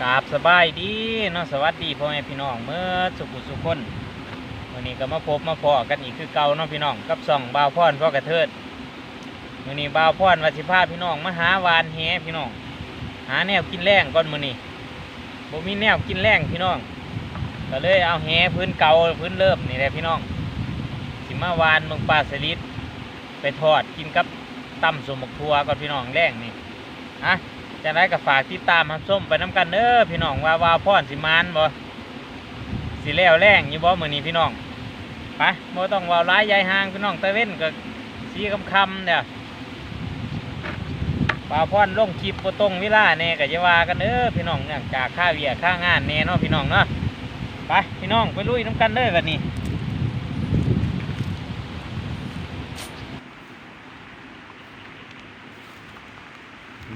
กราบสบายดีเนาะสวัสดีพ่อแม่พี่น้องเมื่อสุขุสุขคนวันนี้ก็มาพบมาพอกันอีกคือเก่าเนาะพี่น้องกับส่องบ่าวพรพ่อกระเทิดวันนี้บ่าวพรวัชิพาพี่น้องมาหาวานแหพี่น้อง หาแนวกินแรงก่อนมื้อนี้บ่มีแนวกินแรงพี่น้องก็เลยเอาแหพื้นเก่าพื้นเริ่มนี่แหละพี่น้องสิมาวานมืองปลาสลิดไปทอดกินกับตำสมบกทัวก่อนพี่น้องแรงนี่อะ จะได้กับฝากติดตามรับส้มไปน้ำกันเด้อพี่น้องว่าวาวพ่อนสิมานบ่สิแล้วแรงอยู่บ่มือนี้พี่น้องไปบ่ต้องวาวร้ายยายห่างพี่น้องตะเว้นก็สีคำคำๆเด้อวาวพ่อนลงคลิปบ่ตรงเวลาแน่ก็จะว่ากันเด้อพี่น้องเนื่องจากค่าเวียค่างานแน่เนาะพี่น้องเนาะไปพี่น้องไปลุยน้ำกันเด้อบัดนี้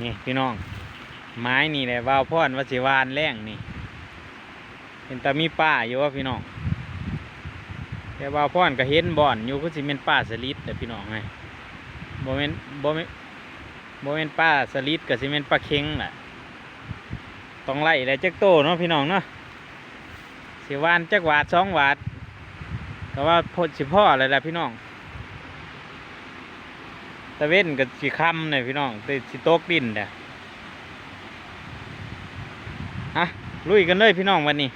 นี่พี่น้อง ไม้นี่แหละวาวพอนวสิวานแรงนี่เป็นตามีป้าอยู่ว่าพี่น้องแต่วาวพอนก็เห็นบ่อนอยู่ก็สิเป็นป้าสลิดแต่พี่น้องไงบ่เป็นบ่เป็นบ่เป็นป้าสลิดก็สิเป็นป้าเค็งแหละต้องไล่แล้วจักโตเนาะพี่น้องเนาะสิวานจักหวาดสองหวาดก็ว่าพดสิพ่ออะไรล่ะพี่น้องตะเว้นกับสีคำเนี่ยพี่น้องแต่สีโต๊กดินเด้อฮะ ลุยกันเลยพี่น้องวันนี้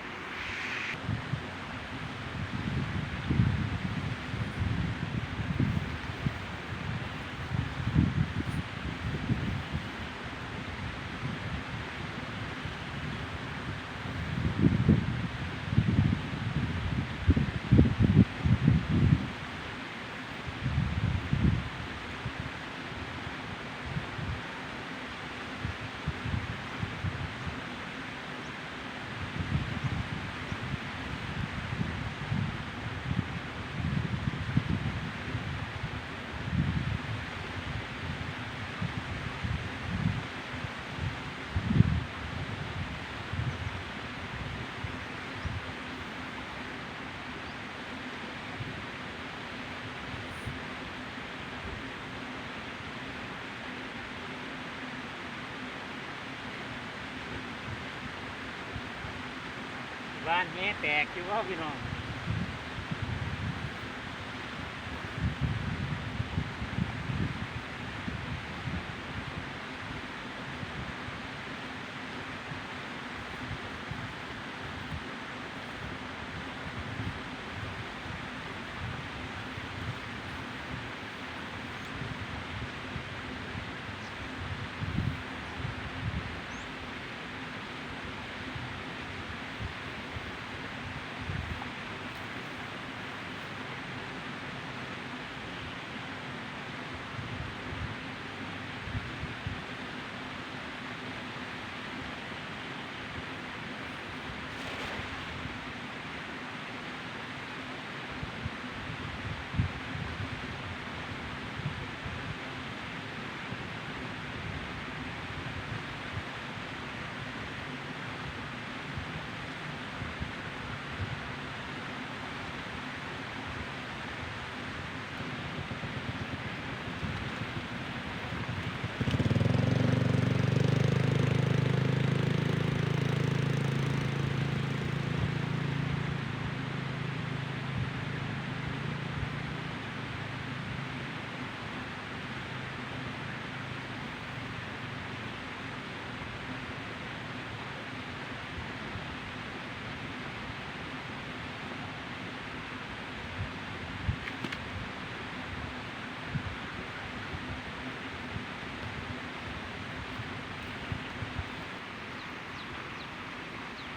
บ้านแห่แตกอยู่ว่าพี่น้อง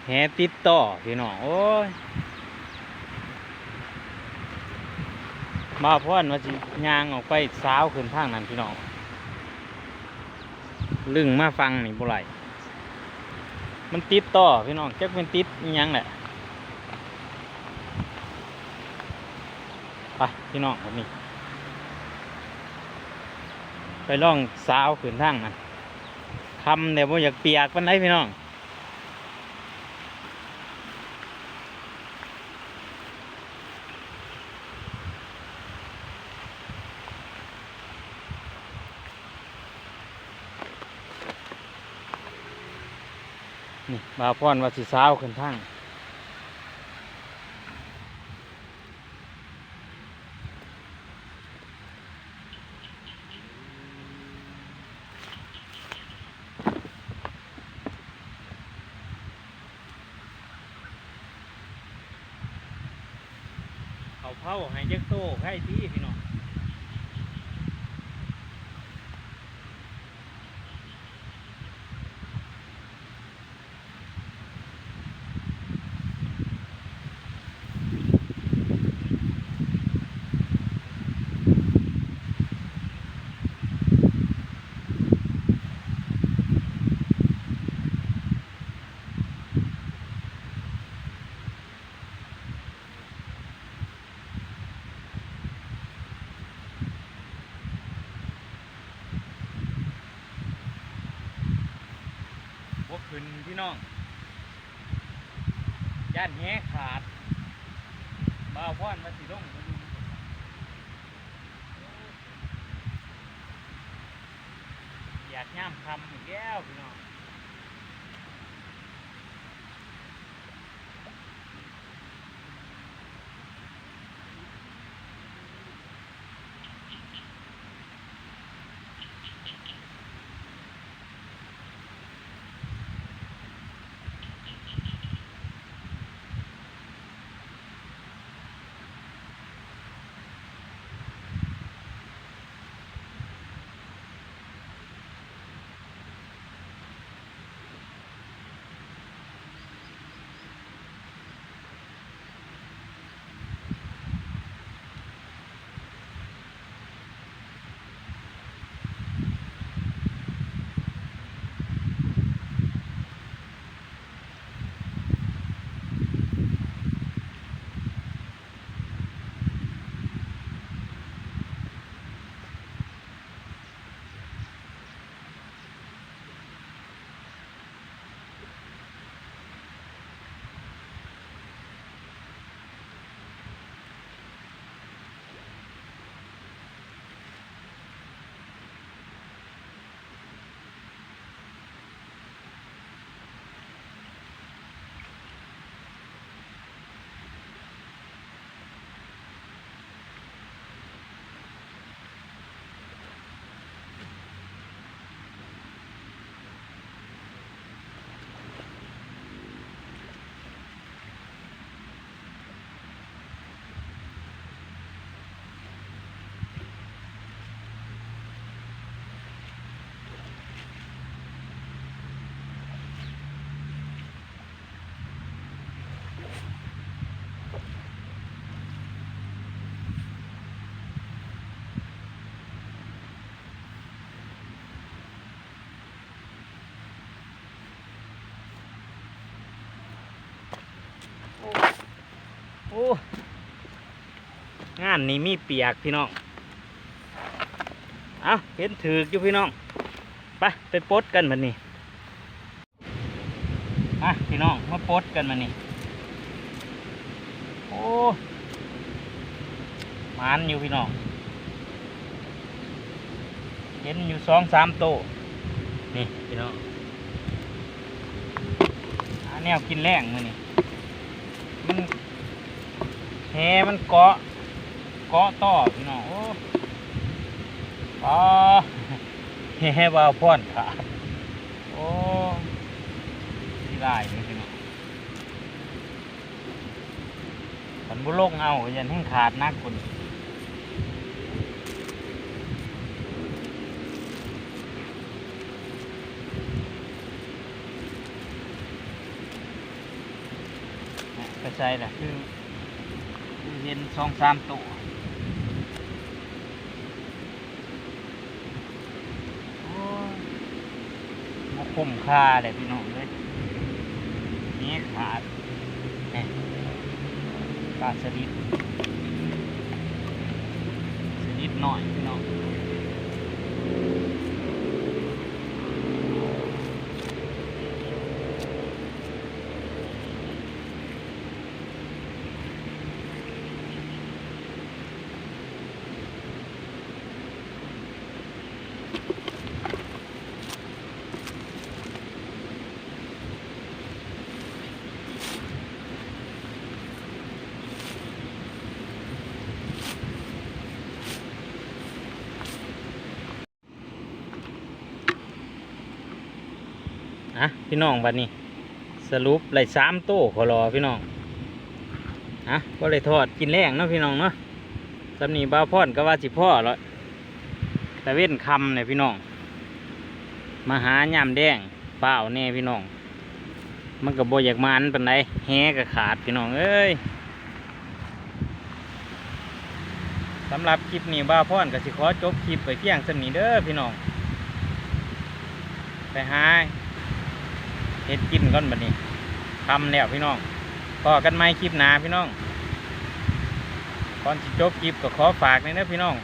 แหติดต่อพี่น้องโอ้ยมาพ่อนว่าสิยางออกไปสาวขึ้นทางนั้นพี่น้องลึงมาฟังนี่บุไรมันติดต่อพี่น้องจักเป็นติดหยังแหละไปพี่น้องแบบนี้ไปล่องสาวขึ้นทางนั้นคำเดี๋ยวผมอยากเปียกวันไหนพี่น้อง นี่บาวพรว่าสิสาวขึ้นทางเขาเผาให้จักโตให้ที่พี่น้อง ขึ้นพี่น้องย่านแหขาดบ่าวพรมาสีลงอยากย่ำคำอีกแล้วพี่น้อง โอ้งานนี้มีเปียกพี่น้องเอาเห็นถืออยู่พี่น้องไปไปปดกันมันนี่อะพี่น้องมาปดกันมันนี่โอ้มันอยู่พี่น้องเห็นอยู่สองสามโตนี่พี่น้องหาแนวกินแรงมือนี่มัน แหมันเกาะ เกาะต่อพี่น้องโอ้อ๋อแหวาวพ่อนขาดโอ้ที่ลายเลยพี่น้องขันบุโลงเอายันให้ขาดนักคนเนี่ยกระจายแหละคือ เห็นสองสามตัวโอ้ยมาคุ้มค่าเลยพี่น้องเลยนี่ขาดนี่ขาดสลิดสลิดหน่อยพี่น้อง อะพี่น้องบัดนี้ สรุปไล่สามโต้ขอรอพี่น้องอะก็เลยทอดกินแรงเนาะพี่น้องเนาะสำนีบ้าวพอนก็ว่าสิพ่อแล้วแต่เว้นคำเนี่ยพี่น้องมาหายามแดงเปล่าแน่พี่น้อง มันก็บ่อยากมันเปานใดแฮก็ขาดพี่น้องเอ้ยสำหรับคลิปนี้บ้าวพอนก็สิขอจบคลิปไปเพียงสำนีเด้อพี่น้อง ไปหา เฮ็ดกินก่อนบัดนี้ทำแล้วพี่น้องพอกันไม่คลิปหนาพี่น้องก่อนจบคลิปก็ขอฝากเนอยนะพี่น้อง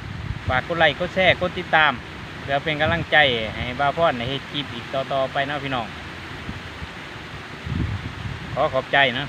ฝากกดไลค์กดแชร์กดติดตามเพื่อเป็นกำลังใจให้บ้าพ่อนในเฮ็ดคลิปอีกต่อๆไปนะพี่น้องขอขอบใจนะ